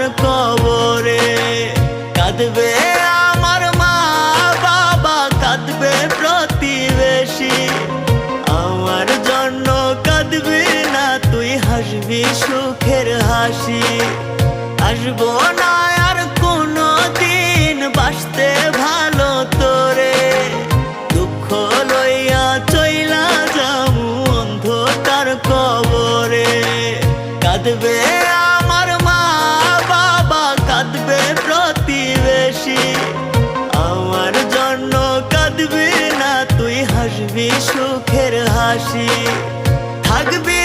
আমার কবরে। কাঁদবে আমার মা বাবা, কাঁদবে প্রতিবেশী। আমার জন্য কাঁদবি না, তুই হাসবি সুখের হাসি। হাসব না আর কোনো দিন বাসতে ভালো তোরে। দুঃখ লইয়া চইলা যামু অন্ধকার কবরে। কাঁদবে প্রতিবেশী আমার জন্য কাঁদবি না তুই হাসবি সুখের হাসি। থাকবে